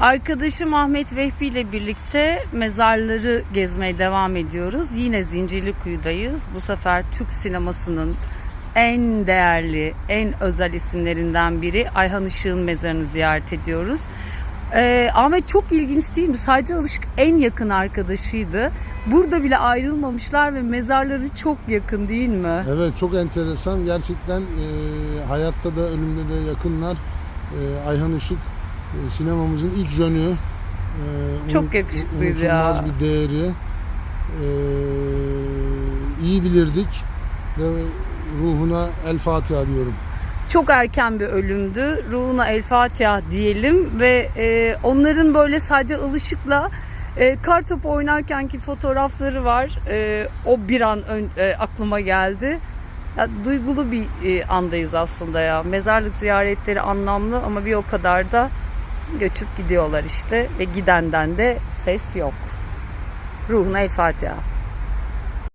Arkadaşım Ahmet Vehbi ile birlikte mezarları gezmeye devam ediyoruz. Yine Zincirlikuyu'dayız. Bu sefer Türk sinemasının en değerli, en özel isimlerinden biri Ayhan Işık'ın mezarını ziyaret ediyoruz. Ee, Ahmet çok ilginç değil mi? Sadece Alışık en yakın arkadaşıydı. Burada bile ayrılmamışlar ve mezarları çok yakın değil mi? Evet çok enteresan. Gerçekten e, hayatta da ölümde de yakınlar. E, Ayhan Işık e, sinemamızın ilk jönü. E, Çok yakışıklıydı ya. bir değeri. E, iyi bilirdik ve ruhuna el Fatiha diyorum. çok erken bir ölümdü. Ruhuna El Fatiha diyelim ve e, onların böyle sadece alışıkla e, kartopu oynarkenki fotoğrafları var. E, o bir an ön- e, aklıma geldi. Ya, duygulu bir e, andayız aslında ya. Mezarlık ziyaretleri anlamlı ama bir o kadar da göçüp gidiyorlar işte ve gidenden de ses yok. Ruhuna El Fatiha.